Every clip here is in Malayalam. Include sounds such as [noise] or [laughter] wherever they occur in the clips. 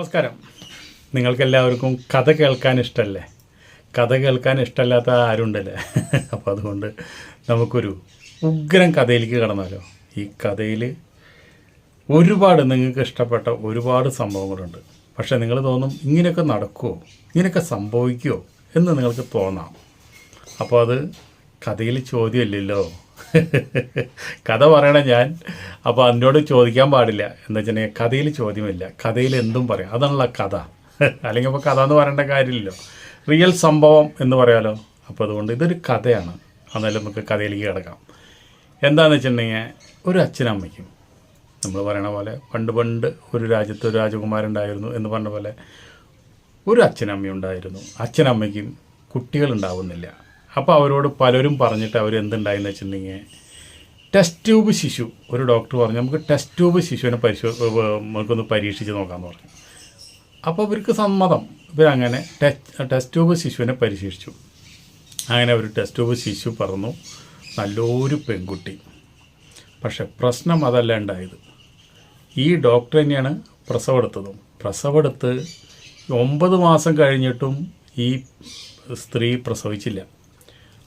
നമസ്കാരം. നിങ്ങൾക്കെല്ലാവർക്കും കഥ കേൾക്കാൻ ഇഷ്ടമല്ലേ കഥ കേൾക്കാൻ ഇഷ്ടമല്ലാത്ത ആരുണ്ടല്ലേ? [laughs] അപ്പോൾ അതുകൊണ്ട് നമുക്കൊരു ഉഗ്രം കഥയിലേക്ക് കടന്നാലോ? ഈ കഥയിൽ ഒരുപാട് നിങ്ങൾക്ക് ഇഷ്ടപ്പെട്ട ഒരുപാട് സംഭവങ്ങളുണ്ട്. പക്ഷേ നിങ്ങൾ തോന്നും ഇങ്ങനെയൊക്കെ നടക്കുമോ ഇങ്ങനെയൊക്കെ സംഭവിക്കുമോ എന്ന് നിങ്ങൾക്ക് തോന്നാം. അപ്പോൾ അത് കഥയിൽ ചോദ്യമില്ലല്ലോ. [laughs] കഥ പറയണ ഞാൻ. അപ്പോൾ അതിനോട് ചോദിക്കാൻ പാടില്ല. എന്ന് വെച്ചാൽ കഥയിൽ ചോദ്യമില്ല. കഥയിൽ എന്തും പറയാം. അതാണല്ലോ കഥ. [laughs] അല്ലെങ്കിൽ അപ്പോൾ കഥ എന്ന് പറയേണ്ട കാര്യമില്ലല്ലോ. റിയൽ സംഭവം എന്ന് പറയാലോ. അപ്പോൾ അതുകൊണ്ട് ഇതൊരു കഥയാണ്. എന്നാലും നമുക്ക് കഥയിലേക്ക് കിടക്കാം. എന്താണെന്ന് വെച്ചിട്ടുണ്ടെങ്കിൽ ഒരു അച്ഛനമ്മയ്ക്കും നമ്മൾ പറയണ പോലെ പണ്ട് പണ്ട് ഒരു രാജ്യത്ത് ഒരു രാജകുമാരുണ്ടായിരുന്നു എന്ന് പറഞ്ഞ പോലെ ഒരു അച്ഛനമ്മയുണ്ടായിരുന്നു. അച്ഛനമ്മയ്ക്കും കുട്ടികളുണ്ടാവുന്നില്ല അപ്പോൾ അവരോട് പലരും പറഞ്ഞിട്ട് അവർ എന്തുണ്ടായെന്ന് വെച്ചിട്ടുണ്ടെങ്കിൽ ടെസ്റ്റ് ട്യൂബ് ശിശു ഒരു ഡോക്ടർ പറഞ്ഞു നമുക്ക് ടെസ്റ്റ് ട്യൂബ് ശിശുവിനെ പരിശോ നമുക്കൊന്ന് പരീക്ഷിച്ച് നോക്കാമെന്ന് പറഞ്ഞു. അപ്പോൾ ഇവർക്ക് സമ്മതം. ഇവരങ്ങനെ ടെസ്റ്റ് ടെസ്റ്റ് ട്യൂബ് ശിശുവിനെ പരിശീലിച്ചു. അങ്ങനെ ഒരു ടെസ്റ്റ് ട്യൂബ് ശിശു പറഞ്ഞു നല്ലൊരു പെൺകുട്ടി. പക്ഷെ പ്രശ്നം അതല്ല ഉണ്ടായത്. ഈ ഡോക്ടർ തന്നെയാണ് പ്രസവെടുത്തതും പ്രസവെടുത്ത് ഒമ്പത് മാസം കഴിഞ്ഞിട്ടും ഈ സ്ത്രീ പ്രസവിച്ചില്ല.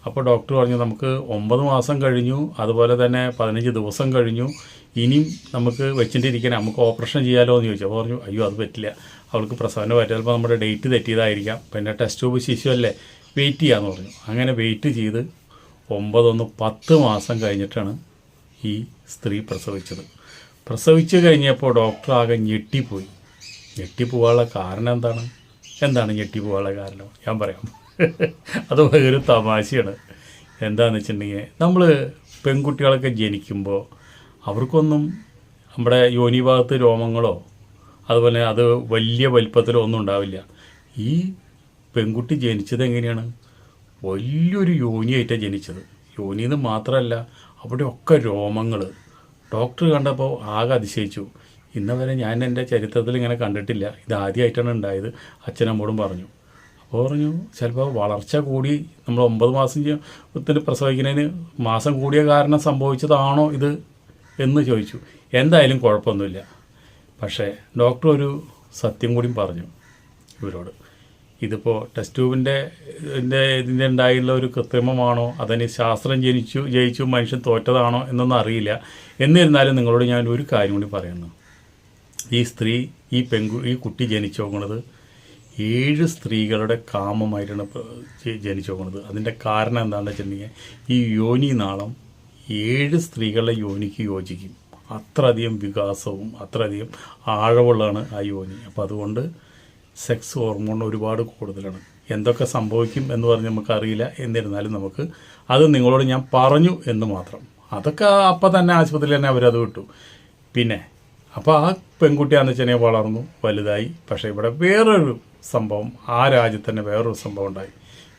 അപ്പോൾ ഡോക്ടർ പറഞ്ഞു നമുക്ക് ഒമ്പത് മാസം കഴിഞ്ഞു അതുപോലെ തന്നെ പതിനഞ്ച് ദിവസം കഴിഞ്ഞു. ഇനിയും നമുക്ക് വെച്ചിട്ടിരിക്കാൻ നമുക്ക് ഓപ്പറേഷൻ ചെയ്യാലോ എന്ന് ചോദിച്ചു. അപ്പോൾ പറഞ്ഞു അയ്യോ അത് പറ്റില്ല. അവൾക്ക് പ്രസവനം പറ്റില്ല. ചിലപ്പോൾ നമ്മുടെ ഡേറ്റ് തെറ്റിയതായിരിക്കാം. പിന്നെ ടെസ്റ്റ് ട്യൂബ് ശിശുവല്ലേ? വെയിറ്റ് ചെയ്യാമെന്ന് പറഞ്ഞു. അങ്ങനെ വെയിറ്റ് ചെയ്ത് ഒമ്പതൊന്ന് പത്ത് മാസം കഴിഞ്ഞിട്ടാണ് ഈ സ്ത്രീ പ്രസവിച്ചത്. പ്രസവിച്ചു കഴിഞ്ഞപ്പോൾ ഡോക്ടർ ആകെ ഞെട്ടിപ്പോയി. ഞെട്ടിപ്പോവാനുള്ള കാരണം എന്താണ്? എന്താണ് ഞെട്ടിപ്പോവാനുള്ള കാരണം? ഞാൻ പറയാം. [laughs] അത് ഒരു തമാശയാണ്. എന്താണെന്ന് വെച്ചിട്ടുണ്ടെങ്കിൽ നമ്മൾ പെൺകുട്ടികളൊക്കെ ജനിക്കുമ്പോൾ അവർക്കൊന്നും നമ്മുടെ യോനി ഭാഗത്ത് രോമങ്ങളോ അതുപോലെ അത് വലിയ വലിപ്പത്തിലോ ഒന്നും ഉണ്ടാവില്ല. ഈ പെൺകുട്ടി ജനിച്ചത് എങ്ങനെയാണ്? വലിയൊരു യോനിയായിട്ടാണ് ജനിച്ചത്. യോനിന്ന് മാത്രമല്ല അവിടെയൊക്കെ രോമങ്ങൾ ഡോക്ടർ കണ്ടപ്പോൾ ആകെ അതിശയിച്ചു. ഇന്നവരെ ഞാൻ എന്റെ ചരിത്രത്തിൽ ഇങ്ങനെ കണ്ടിട്ടില്ല. ഇത് ആദ്യമായിട്ടാണ് ഉണ്ടായത്. അച്ഛനമ്മോടും പറഞ്ഞു. അപ്പോൾ പറഞ്ഞു ചിലപ്പോൾ വളർച്ച കൂടി നമ്മൾ ഒമ്പത് മാസം ത്തിന് പ്രസവിക്കുന്നതിന് മാസം കൂടിയ കാരണം സംഭവിച്ചതാണോ ഇത്? എന്ന് ചോദിച്ചു. എന്തായാലും കുഴപ്പമൊന്നുമില്ല. പക്ഷേ ഡോക്ടർ ഒരു സത്യം കൂടി പറഞ്ഞു ഇവരോട്. ഇതിപ്പോൾ ടെസ്റ്റ് ട്യൂബിന്റെ ഇതിന്റെ ഉണ്ടായുള്ള ഒരു കൃത്രിമമാണോ? അതിന് ശാസ്ത്രം ജനിച്ചു ജയിച്ചു മനുഷ്യൻ തോറ്റതാണോ എന്നൊന്നും അറിയില്ല. എന്നിരുന്നാലും നിങ്ങളോട് ഞാൻ ഒരു കാര്യം കൂടി പറയുന്നു. ഈ സ്ത്രീ ഈ പെൺകു ഈ കുട്ടി ജനിച്ചു പോകുന്നത് ഏഴ് സ്ത്രീകളുടെ കാമമായിട്ടാണ് ജനിച്ചു പോകുന്നത്. അതിന്റെ കാരണം എന്താണെന്ന് വെച്ചിട്ടുണ്ടെങ്കിൽ ഈ യോനി നാളം ഏഴ് സ്ത്രീകളുടെ യോനിക്ക് യോജിക്കും. അത്രയധികം വികാസവും അത്രയധികം ആഴവുള്ളതാണ് ആ യോനി. അപ്പോൾ അതുകൊണ്ട് സെക്സ് ഹോർമോൺ ഒരുപാട് കൂടുതലാണ്. എന്തൊക്കെ സംഭവിക്കും എന്ന് പറഞ്ഞ് നമുക്കറിയില്ല. എന്നിരുന്നാലും നമുക്ക് അത് നിങ്ങളോട് ഞാൻ പറഞ്ഞു എന്ന് മാത്രം. അതൊക്കെ അപ്പം തന്നെ ആശുപത്രിയിൽ തന്നെ അവരത് വിട്ടു. പിന്നെ അപ്പോൾ ആ പെൺകുട്ടിയാണെന്ന് വെച്ചാൽ വളർന്നു വലുതായി. പക്ഷേ ഇവിടെ വേറൊരു സംഭവം ആ രാജ്യത്ത് തന്നെ വേറൊരു സംഭവം ഉണ്ടായി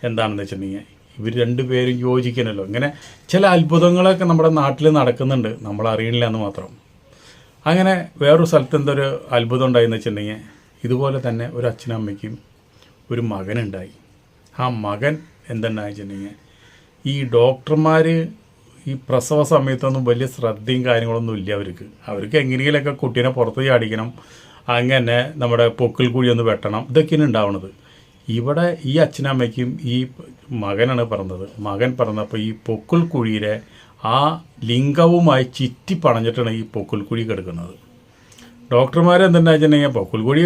എന്താണെന്ന് വെച്ചിട്ടുണ്ടെങ്കിൽ ഇവർ രണ്ടുപേരും യോജിക്കണമല്ലോ ഇങ്ങനെ ചില അത്ഭുതങ്ങളൊക്കെ നമ്മുടെ നാട്ടിൽ നടക്കുന്നുണ്ട്. നമ്മൾ അറിയണില്ല എന്ന് മാത്രം. അങ്ങനെ വേറൊരു സ്ഥലത്ത് എന്തൊരു അത്ഭുതം ഉണ്ടായെന്ന് വെച്ചിട്ടുണ്ടെങ്കിൽ ഇതുപോലെ തന്നെ ഒരു അച്ഛനും അമ്മയ്ക്കും ഒരു മകനുണ്ടായി. ആ മകൻ എന്തുണ്ടായി വെച്ചിട്ടുണ്ടെങ്കിൽ ഈ ഡോക്ടർമാർ ഈ പ്രസവ സമയത്തൊന്നും വലിയ ശ്രദ്ധയും കാര്യങ്ങളൊന്നും ഇല്ല അവർക്ക്. അവർക്ക് എങ്ങനെയെങ്കിലുമൊക്കെ കുട്ടീനെ പുറത്ത് ചാടിക്കണം. അങ്ങനെ നമ്മുടെ പൊക്കിൽ കൂടി ഒന്ന് വെട്ടണം. ഇതൊക്കെയാണ് ഉണ്ടാവുന്നത്. ഇവിടെ ഈ അച്ഛനമ്മയ്ക്കും ഈ മകനാണ് പറഞ്ഞത്. മകൻ പറഞ്ഞപ്പോൾ ഈ പൊക്കിൾ കുഴിയിലെ ആ ലിംഗവുമായി ചുറ്റി പണഞ്ഞിട്ടാണ് ഈ പൊക്കിൾ കുഴി കിടക്കുന്നത്. ഡോക്ടർമാർ എന്തെന്ന് വെച്ചിട്ടുണ്ടെങ്കിൽ പൊക്കിൾക്കുഴി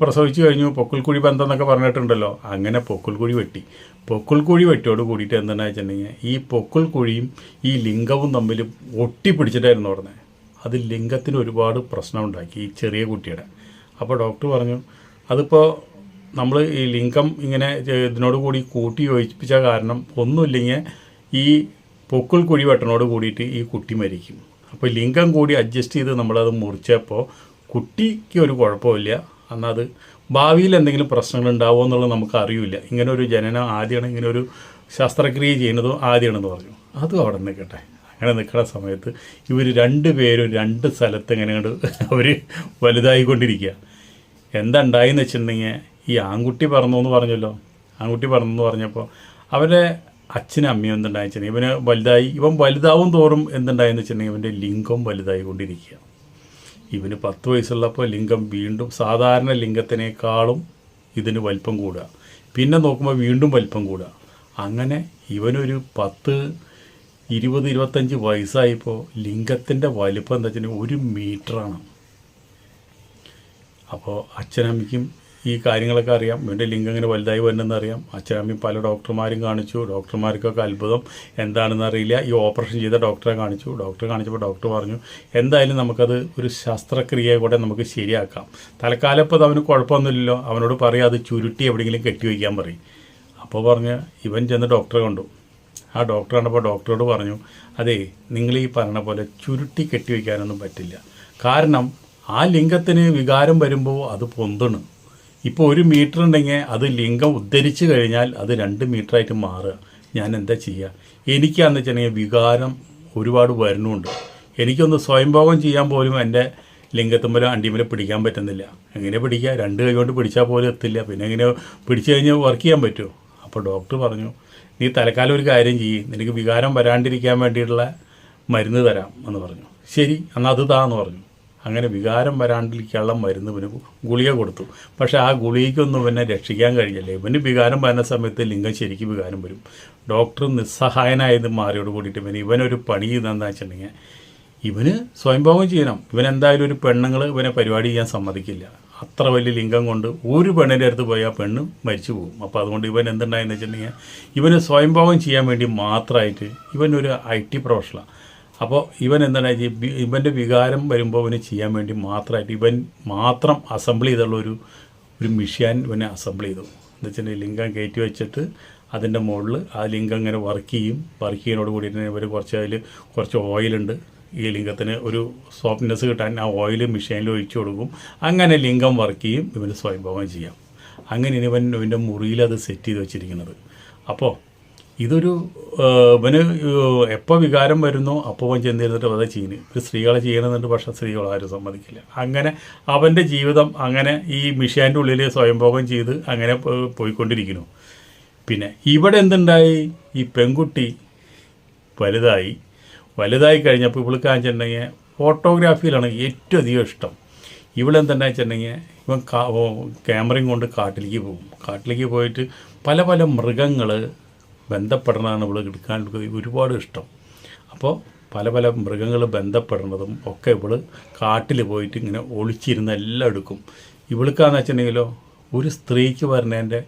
പ്രസവിച്ചു കഴിഞ്ഞു പൊക്കിൾക്കുഴി ബന്ധം എന്നൊക്കെ പറഞ്ഞിട്ടുണ്ടല്ലോ. അങ്ങനെ പൊക്കിൾക്കുഴി വെട്ടി. പൊക്കിൾക്കുഴി വെട്ടിയോട് കൂടിയിട്ട് എന്തെന്ന് വെച്ചിട്ടുണ്ടെങ്കിൽ ഈ പൊക്കിൾക്കുഴിയും ഈ ലിംഗവും തമ്മിൽ ഒട്ടിപ്പിടിച്ചിട്ടായിരുന്നു പറഞ്ഞത്. അത് ലിംഗത്തിന് ഒരുപാട് പ്രശ്നമുണ്ടാക്കി ഈ ചെറിയ കുട്ടിയുടെ. അപ്പോൾ ഡോക്ടർ പറഞ്ഞു അതിപ്പോൾ നമ്മൾ ഈ ലിംഗം ഇങ്ങനെ ഇതിനോട് കൂടി കൂട്ടി യോജിപ്പിച്ച കാരണം ഒന്നുമില്ലെങ്കിൽ ഈ പൊക്കിൾ കുഴി വെട്ടനോട് കൂടിയിട്ട് ഈ കുട്ടി മരിക്കും. അപ്പോൾ ലിംഗം കൂടി അഡ്ജസ്റ്റ് ചെയ്ത് നമ്മളത് മുറിച്ചപ്പോൾ കുട്ടിക്ക് ഒരു കുഴപ്പമില്ല. എന്നാൽ അത് ഭാവിയിൽ എന്തെങ്കിലും പ്രശ്നങ്ങൾ ഉണ്ടാവുമോ എന്നുള്ളത് നമുക്ക് അറിയില്ല. ഇങ്ങനെ ഒരു ജനനം ആദ്യമാണ് ഇങ്ങനെ ഒരു ശസ്ത്രക്രിയ ചെയ്യുന്നതും ആദ്യമാണെന്ന് പറഞ്ഞു. അതും അവിടെ നിൽക്കട്ടെ അങ്ങനെ നിൽക്കുന്ന സമയത്ത് ഇവർ രണ്ട് പേരും രണ്ട് സ്ഥലത്ത് ഇങ്ങനെ കണ്ട് അവർ വലുതായിക്കൊണ്ടിരിക്കുക എന്താ ഉണ്ടായെന്ന് വെച്ചിട്ടുണ്ടെങ്കിൽ ഈ ആൺകുട്ടി പറന്നു എന്ന് പറഞ്ഞല്ലോ. ആൺകുട്ടി പറന്നു എന്ന് പറഞ്ഞപ്പോൾ അവരുടെ അച്ഛനും അമ്മയും എന്തുണ്ടായി വെച്ചിട്ടുണ്ടെങ്കിൽ ഇവന് വലുതായി ഇവൻ വലുതാവും തോറും എന്തുണ്ടായെന്ന് വെച്ചിട്ടുണ്ടെങ്കിൽ ഇവന്റെ ലിംഗം വലുതായി കൊണ്ടിരിക്കുക ഇവന് പത്ത് വയസ്സുള്ളപ്പോൾ ലിംഗം വീണ്ടും സാധാരണ ലിംഗത്തിനേക്കാളും ഇതിന് വലിപ്പം കൂടുക. പിന്നെ നോക്കുമ്പോൾ വീണ്ടും വലിപ്പം കൂടുക. അങ്ങനെ ഇവനൊരു പത്ത് ഇരുപത് ഇരുപത്തഞ്ച് വയസ്സായപ്പോൾ ലിംഗത്തിന്റെ വലിപ്പം എന്താ വെച്ചാൽ ഒരു മീറ്ററാണ്. അപ്പോൾ അച്ഛനമ്മയ്ക്കും ഈ കാര്യങ്ങളൊക്കെ അറിയാം. ഇവന്റെ ലിംഗം ഇങ്ങനെ വലുതായി വരുന്നെന്ന് അറിയാം. അച്ഛനമ്മയും പല ഡോക്ടർമാരും കാണിച്ചു. ഡോക്ടർമാർക്കൊക്കെ അത്ഭുതം. എന്താണെന്ന് അറിയില്ല. ഈ ഓപ്പറേഷൻ ചെയ്ത ഡോക്ടറെ കാണിച്ചു. ഡോക്ടറെ കാണിച്ചപ്പോൾ ഡോക്ടർ പറഞ്ഞു എന്തായാലും നമുക്കത് ഒരു ശസ്ത്രക്രിയ കൂടെ നമുക്ക് ശരിയാക്കാം. തൽക്കാലം ഇപ്പോൾ അത് അവന് കുഴപ്പമൊന്നുമില്ലല്ലോ. അവനോട് പറയാം അത് ചുരുട്ടി എവിടെയെങ്കിലും കെട്ടി വയ്ക്കാൻ പറയും. അപ്പോൾ പറഞ്ഞ് ഇവൻ ചെന്ന് ഡോക്ടറെ കണ്ടു. ആ ഡോക്ടർ കണ്ടപ്പോൾ ഡോക്ടറോട് പറഞ്ഞു അതെ നിങ്ങൾ ഈ പറഞ്ഞ പോലെ ചുരുട്ടി കെട്ടിവെക്കാനൊന്നും പറ്റില്ല. കാരണം ആ ലിംഗത്തിന് വികാരം വരുമ്പോൾ അത് പൊന്തണ്. ഇപ്പോൾ ഒരു മീറ്റർ ഉണ്ടെങ്കിൽ അത് ലിംഗം ഉദ്ധരിച്ചു കഴിഞ്ഞാൽ അത് രണ്ട് മീറ്ററായിട്ട് മാറുക. ഞാൻ എന്താ ചെയ്യുക എനിക്കാന്ന് വെച്ചിട്ടുണ്ടെങ്കിൽ വികാരം ഒരുപാട് വരുന്നുണ്ട് എനിക്കൊന്ന് സ്വയംഭോഗം ചെയ്യാൻ പോലും എന്റെ ലിംഗത്തുമ്മലോ അണ്ടിമ്മലോ പിടിക്കാൻ പറ്റുന്നില്ല. എങ്ങനെ പിടിക്കുക രണ്ട് കൈ കൊണ്ട് പിടിച്ചാൽ പോലും എത്തില്ല. പിന്നെ എങ്ങനെ പിടിച്ചു കഴിഞ്ഞാൽ വർക്ക് ചെയ്യാൻ പറ്റുമോ? അപ്പോൾ ഡോക്ടർ പറഞ്ഞു നീ തൽക്കാലം ഒരു കാര്യം ചെയ്യ്. നിനക്ക് വികാരം വരാണ്ടിരിക്കാൻ വേണ്ടിയിട്ടുള്ള മരുന്ന് തരാം എന്ന് പറഞ്ഞു. ശരി എന്നാൽ അത് താ എന്ന് പറഞ്ഞു. അങ്ങനെ വികാരം വരാണ്ടിരിക്കാനുള്ള മരുന്ന് ഇവന് ഗുളിക കൊടുത്തു. പക്ഷെ ആ ഗുളികയ്ക്കൊന്നും ഇവനെ രക്ഷിക്കാൻ കഴിഞ്ഞില്ല ഇവന് വികാരം വരുന്ന സമയത്ത് ലിംഗം ശരിക്കും വികാരം വരും. ഡോക്ടർ നിസ്സഹായനായത് മാറിയോട് കൂടിയിട്ട് ഇവന് ഇവനൊരു പണി ചെയ്തതെന്ന് വെച്ചിട്ടുണ്ടെങ്കിൽ ഇവന് സ്വയംഭോഗം ചെയ്യണം. ഇവനെന്തായാലും ഒരു പെണ്ണുങ്ങൾ ഇവനെ പരിപാടി ചെയ്യാൻ സമ്മതിക്കില്ല. അത്ര വലിയ ലിംഗം കൊണ്ട് ഒരു പെണ്ണിന്റെ അടുത്ത് പോയി ആ പെണ്ണ് മരിച്ചു പോകും. അപ്പോൾ അതുകൊണ്ട് ഇവൻ എന്തുണ്ടായെന്ന് വെച്ചിട്ടുണ്ടെങ്കിൽ ഇവന് സ്വയംഭാവം ചെയ്യാൻ വേണ്ടി മാത്രമായിട്ട് ഇവനൊരു ഐ ടി പ്രൊഫഷണലാണ് അപ്പോൾ ഇവൻ എന്താണ് ഇവന്റെ വികാരം വരുമ്പോൾ അവന് ചെയ്യാൻ വേണ്ടി മാത്രമായിട്ട് ഇവൻ മാത്രം അസംബിൾ ചെയ്തുള്ള ഒരു ഒരു മിഷ്യൻ ഇവനെ അസംബിൾ ചെയ്തു. എന്ന് വെച്ചിട്ടുണ്ടെങ്കിൽ ലിംഗം കയറ്റി വെച്ചിട്ട് അതിന്റെ മുകളിൽ ആ ലിംഗം ഇങ്ങനെ വർക്ക് ചെയ്യും. വർക്ക് ചെയ്യുന്നതോട് കൂടിയിട്ട് ഇവർ കുറച്ച് അതിൽ കുറച്ച് ഓയിലുണ്ട്. ഈ ലിംഗത്തിന് ഒരു സോഫ്റ്റ്നെസ് കിട്ടാൻ ആ ഓയിൽ മെഷീനിൽ ഒഴിച്ചു കൊടുക്കും. അങ്ങനെ ലിംഗം വർക്ക് ചെയ്യും ഇവന് സ്വയംഭവം ചെയ്യാം. അങ്ങനെ ഇവൻ ഇവന്റെ മുറിയിൽ അത് സെറ്റ് ചെയ്ത് വെച്ചിരിക്കുന്നത്. അപ്പോൾ ഇതൊരു ഇവന് എപ്പോൾ വികാരം വരുന്നോ അപ്പോൾ അവൻ ചെന്നിരുന്നിട്ട് അത് ചെയ്യുന്നു ഒരു സ്ത്രീകളെ ചെയ്യണമെന്നുണ്ട് പക്ഷേ സ്ത്രീകൾ ആരും സമ്മതിക്കില്ല. അങ്ങനെ അവന്റെ ജീവിതം അങ്ങനെ ഈ മിഷ്യാന്റെ ഉള്ളിൽ സ്വയംഭോഗം ചെയ്ത് അങ്ങനെ പോയിക്കൊണ്ടിരിക്കുന്നു. പിന്നെ ഇവിടെ എന്തുണ്ടായി? ഈ പെൺകുട്ടി വലുതായി വലുതായി കഴിഞ്ഞപ്പോൾ ഇവൾക്ക് വെച്ചിട്ടുണ്ടെങ്കിൽ ഫോട്ടോഗ്രാഫിയിലാണ് ഏറ്റവും അധികം ഇഷ്ടം. ഇവളെന്താ വെച്ചിട്ടുണ്ടെങ്കിൽ ഇവൻ കാ- ക്യാമറയും കൊണ്ട് കാട്ടിലേക്ക് പോകും. കാട്ടിലേക്ക് പോയിട്ട് പല പല മൃഗങ്ങൾ ബന്ധപ്പെടണതാണ് ഇവൾ എടുക്കാൻ ഒരുപാട് ഇഷ്ടം. അപ്പോൾ പല പല മൃഗങ്ങൾ ബന്ധപ്പെടുന്നതും ഒക്കെ ഇവൾ കാട്ടിൽ പോയിട്ട് ഇങ്ങനെ ഒളിച്ചിരുന്ന് എല്ലാം എടുക്കും. ഇവൾക്കാന്ന് വെച്ചിട്ടുണ്ടെങ്കിലോ ഒരു സ്ത്രീക്ക് വരുന്നതിന്റെ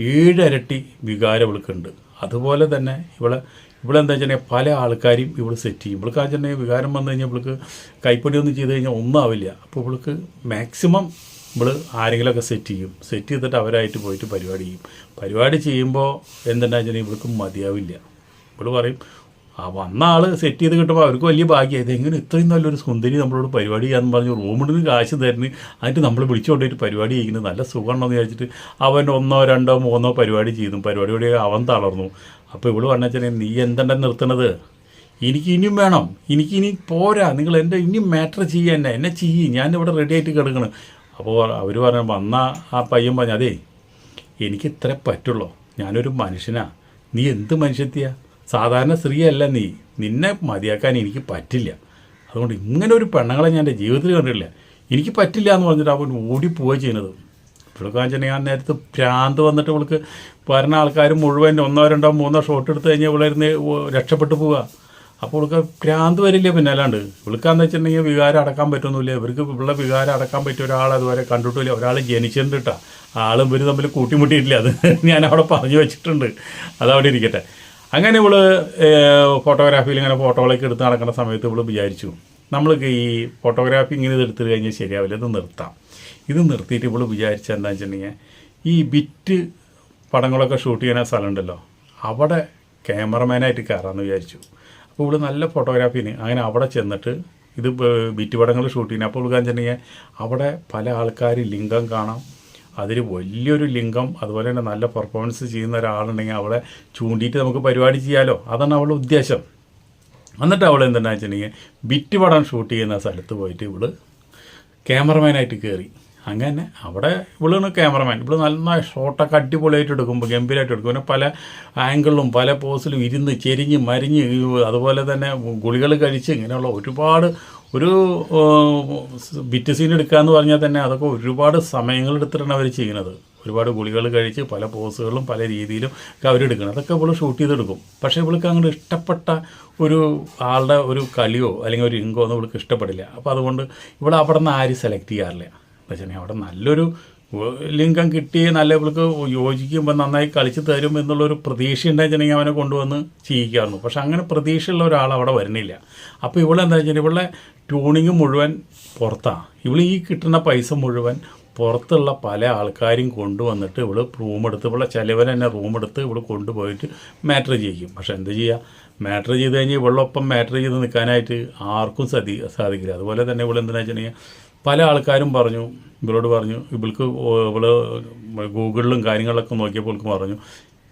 ഏഴരട്ടി വികാരം ഇവൾക്കുണ്ട്. അതുപോലെ തന്നെ ഇവളെ ഇവളെന്താ വെച്ചിട്ടുണ്ടെങ്കിൽ പല ആൾക്കാരും ഇവൾ സെറ്റ് ചെയ്യും. ഇവൾക്ക് വെച്ചിട്ടുണ്ടെങ്കിൽ വികാരം വന്നു കഴിഞ്ഞാൽ ഇവൾക്ക് കൈപ്പടി ഒന്നും ചെയ്ത് കഴിഞ്ഞാൽ ഒന്നും ആവില്ല. അപ്പോൾ ഇവൾക്ക് മാക്സിമം നമ്മൾ ആരെങ്കിലുമൊക്കെ സെറ്റ് ചെയ്യും. സെറ്റ് ചെയ്തിട്ട് അവരായിട്ട് പോയിട്ട് പരിപാടി ചെയ്യും. പരിപാടി ചെയ്യുമ്പോൾ എന്തെന്നാ വെച്ചാൽ ഇവൾക്ക് മതിയാവില്ല. ഇവൾ പറയും ആ വന്ന ആൾ സെറ്റ് ചെയ്ത് കിട്ടുമ്പോൾ അവർക്ക് വലിയ ഭാഗ്യമായി ഇതെങ്ങനെ ഇത്രയും നല്ലൊരു സുന്ദരി നമ്മളോട് പരിപാടി ചെയ്യാന്ന് പറഞ്ഞു റൂമിൽ നിന്ന് കാശ് തരുന്നു അതിട്ട് നമ്മൾ വിളിച്ചുകൊണ്ടിട്ട് പരിപാടി ചെയ്യുന്നത് നല്ല സുഖമാണെന്ന് വിചാരിച്ചിട്ട് അവൻ ഒന്നോ രണ്ടോ മൂന്നോ പരിപാടി ചെയ്തു. പരിപാടി കൂടി അവൻ തളർന്നു. അപ്പോൾ ഇവൾ പറഞ്ഞാൽ നീ എന്തെണ്ണം നിർത്തണത്? എനിക്ക് ഇനിയും വേണം. എനിക്ക് ഇനി പോരാ. നിങ്ങൾ എന്റെ ഇനിയും മാറ്റർ ചെയ്യുക എന്നെ. എന്നെ ചെയ്യ്. ഞാൻ ഇവിടെ റെഡി ആയിട്ട് കിടക്കണം. അപ്പോൾ അവർ പറഞ്ഞു വന്ന ആ പയ്യൻ പറഞ്ഞു അതേ എനിക്ക് ഇത്ര പറ്റുള്ളൂ. ഞാനൊരു മനുഷ്യനാ. നീ എന്ത് മനുഷ്യത്തിയാ? സാധാരണ സ്ത്രീയല്ല നീ. നിന്നെ മതിയാക്കാൻ എനിക്ക് പറ്റില്ല. അതുകൊണ്ട് ഇങ്ങനെ ഒരു പെണ്ണുങ്ങളെ ഞാൻ എന്റെ ജീവിതത്തിൽ കണ്ടിട്ടില്ല. എനിക്ക് പറ്റില്ല എന്ന് പറഞ്ഞിട്ട് അവൻ ഓടിപ്പോവുക ചെയ്യുന്നത്. ഇപ്പോഴൊക്കെ വെച്ചിട്ടുണ്ടെങ്കിൽ നേരത്തെ ഭ്രാന്ത് വന്നിട്ട് ഇവൾക്ക് വരുന്ന ആൾക്കാർ മുഴുവൻ ഒന്നോ രണ്ടോ മൂന്നോ ഷോട്ട് എടുത്ത് കഴിഞ്ഞാൽ ഇവളിരുന്ന് രക്ഷപ്പെട്ടു പോവുക. അപ്പോൾ ഇവൾക്ക് ഭ്രാന്ത് വരില്ല പിന്നെ അല്ലാണ്ട് ഇവൾക്കാന്ന് വെച്ചിട്ടുണ്ടെങ്കിൽ വികാരം അടക്കാൻ പറ്റൊന്നുമില്ല. ഇവർക്ക് ഇവിടെ വികാരം അടക്കാൻ പറ്റിയ ഒരാൾ അതുവരെ കണ്ടിട്ടില്ല ഒരാൾ ജനിച്ചിട്ടുണ്ട് കേട്ടോ. ആളും ഇവർ തമ്മിൽ കൂട്ടിമുട്ടിയിട്ടില്ല. അത് ഞാൻ അവിടെ പറഞ്ഞു വെച്ചിട്ടുണ്ട്. അതവിടെ ഇരിക്കട്ടെ. അങ്ങനെ ഇവൾ ഫോട്ടോഗ്രാഫിയിൽ ഇങ്ങനെ ഫോട്ടോകളൊക്കെ എടുത്ത് നടക്കുന്ന സമയത്ത് ഇവൾ വിചാരിച്ചു നമ്മൾക്ക് ഈ ഫോട്ടോഗ്രാഫി ഇങ്ങനെ ഇത് എടുത്തു കഴിഞ്ഞാൽ ശരിയാവില്ല ഇത് നിർത്താം. ഇത് നിർത്തിയിട്ട് ഇവൾ വിചാരിച്ച എന്താ വെച്ചിട്ടുണ്ടെങ്കിൽ ഈ ബിറ്റ് പടങ്ങളൊക്കെ ഷൂട്ട് ചെയ്യുന്ന സ്ഥലമുണ്ടല്ലോ അവിടെ ക്യാമറമാനായിട്ട് കയറാമെന്ന് വിചാരിച്ചു. അപ്പോൾ ഇവൾ നല്ല ഫോട്ടോഗ്രാഫിന് അങ്ങനെ അവിടെ ചെന്നിട്ട് ഇത് ബിറ്റ് പടങ്ങൾ ഷൂട്ട് ചെയ്യുന്നത് അപ്പോൾ ഇവൾക്ക് വെച്ചിട്ടുണ്ടെങ്കിൽ അവിടെ പല ആൾക്കാർ ലിംഗം കാണാം അതിൽ വലിയൊരു ലിംഗം അതുപോലെ തന്നെ നല്ല പെർഫോമൻസ് ചെയ്യുന്ന ഒരാളുണ്ടെങ്കിൽ അവളെ ചൂണ്ടിയിട്ട് നമുക്ക് പരിപാടി ചെയ്യാലോ? അതാണ് അവളുടെ ഉദ്ദേശം. എന്നിട്ട് അവൾ എന്താണെന്ന് വെച്ചിട്ടുണ്ടെങ്കിൽ ബിറ്റ് പടം ഷൂട്ട് ചെയ്യുന്ന സ്ഥലത്ത് പോയിട്ട് ഇവൾ ക്യാമറമാനായിട്ട് കയറി അങ്ങനെ അവിടെ ഇവളാണ് ക്യാമറമാൻ ഇവൾ നല്ല ഷോട്ടൊക്കെ അടിപൊളിയായിട്ട് എടുക്കുമ്പോൾ ഗംഭീരമായിട്ട് എടുക്കും. പിന്നെ പല ആംഗിളിലും പല പോസിലും ഇരുന്ന് ചെരിഞ്ഞ് മരിഞ്ഞ് അതുപോലെ തന്നെ ഗുളികൾ കഴിച്ച് ഇങ്ങനെയുള്ള ഒരുപാട് ഒരു ബിറ്റ് സീൻ എടുക്കുക എന്ന് പറഞ്ഞാൽ തന്നെ അതൊക്കെ ഒരുപാട് സമയങ്ങൾ എടുത്തിട്ടാണ് അവർ ചെയ്യുന്നത്. ഒരുപാട് ഗുളികൾ കഴിച്ച് പല പോസുകളും പല രീതിയിലും ഒക്കെ അവരെടുക്കണം അതൊക്കെ ഇവൾ ഷൂട്ട് ചെയ്തെടുക്കും. പക്ഷേ ഇവൾക്ക് അങ്ങോട്ട് ഇഷ്ടപ്പെട്ട ഒരു ആളുടെ ഒരു കളിയോ അല്ലെങ്കിൽ ഒരു ഇങ്കോ ഒന്നും ഇവൾക്ക് ഇഷ്ടപ്പെടില്ല. അപ്പോൾ അതുകൊണ്ട് ഇവിടെ അവിടെ നിന്ന് ആരും സെലക്ട് ചെയ്യാറില്ല. എന്ന് വെച്ചിട്ടുണ്ടെങ്കിൽ അവിടെ നല്ലൊരു ലിംഗം കിട്ടി നല്ല ഇവൾക്ക് യോജിക്കുമ്പോൾ നന്നായി കളിച്ച് തരും എന്നുള്ളൊരു പ്രതീക്ഷ ഉണ്ടായിരുന്നെങ്കിൽ അവനെ കൊണ്ടുവന്ന് ചെയ്യിക്കാറുണ്ട്. പക്ഷെ അങ്ങനെ പ്രതീക്ഷയുള്ള ഒരാൾ അവിടെ വരുന്നില്ല. അപ്പോൾ ഇവളെന്താ വെച്ചാൽ ഇവളുടെ ട്യൂണിങ് മുഴുവൻ പുറത്താണ് ഇവൾ ഈ കിട്ടുന്ന പൈസ മുഴുവൻ പുറത്തുള്ള പല ആൾക്കാരും കൊണ്ടുവന്നിട്ട് ഇവൾ റൂമെടുത്ത് ഇവളെ ചിലവർ തന്നെ റൂമെടുത്ത് ഇവൾ കൊണ്ടുപോയിട്ട് മാറ്റർ ചെയ്യിക്കും. പക്ഷെ എന്ത് ചെയ്യുക മാറ്റർ ചെയ്ത് കഴിഞ്ഞാൽ ഇവളൊപ്പം മാറ്റർ ചെയ്ത് നിൽക്കാനായിട്ട് ആർക്കും സാധി സാധിക്കില്ല. അതുപോലെ തന്നെ ഇവൾ എന്തിനാ വെച്ചിട്ടുണ്ടെങ്കിൽ പല ആൾക്കാരും പറഞ്ഞു ഇവളോട് പറഞ്ഞു ഇവൾക്ക് ഇവൾ ഗൂഗിളിലും കാര്യങ്ങളിലൊക്കെ നോക്കിയപ്പോൾ ഇവൾക്ക് പറഞ്ഞു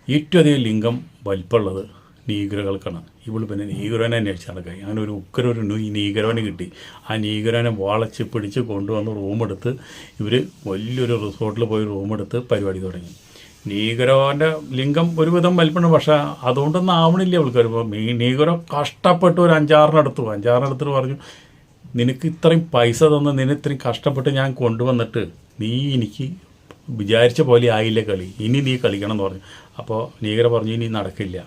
ഏറ്റവും അധികം ലിംഗം വലിപ്പമുള്ളത് നീഗ്രകൾക്കാണ്. ഇവൾ പിന്നെ നീഗ്രോനെ അന്വേഷിച്ച് നടക്കുക. അങ്ങനെ ഒരു ഉക്കര ഒരു നീഗ്രോനെ കിട്ടി. ആ നീഗ്രോനെ വളച്ച് പിടിച്ച് കൊണ്ടുവന്ന് റൂമെടുത്ത് ഇവർ വലിയൊരു റിസോർട്ടിൽ പോയി റൂമെടുത്ത് പരിപാടി തുടങ്ങി. നീഗരോന്റെ ലിംഗം ഒരുവിധം വലിപ്പമുണ്ട്. പക്ഷേ അതുകൊണ്ടൊന്നും ആവണില്ല അവൾക്ക് നീഗരോ കഷ്ടപ്പെട്ട് ഒരു അഞ്ചാറിനടുത്ത്. അഞ്ചാറിനടുത്ത് പറഞ്ഞു നിനക്ക് ഇത്രയും പൈസ തന്ന് നിന്നെ ഇത്രയും കഷ്ടപ്പെട്ട് ഞാൻ കൊണ്ടുവന്നിട്ട് നീ എനിക്ക് വിചാരിച്ച പോലെ ആയില്ല കളി. ഇനി നീ കളിക്കണം എന്ന് പറഞ്ഞു. അപ്പോൾ നീകര പറഞ്ഞു ഇനി നടക്കില്ല.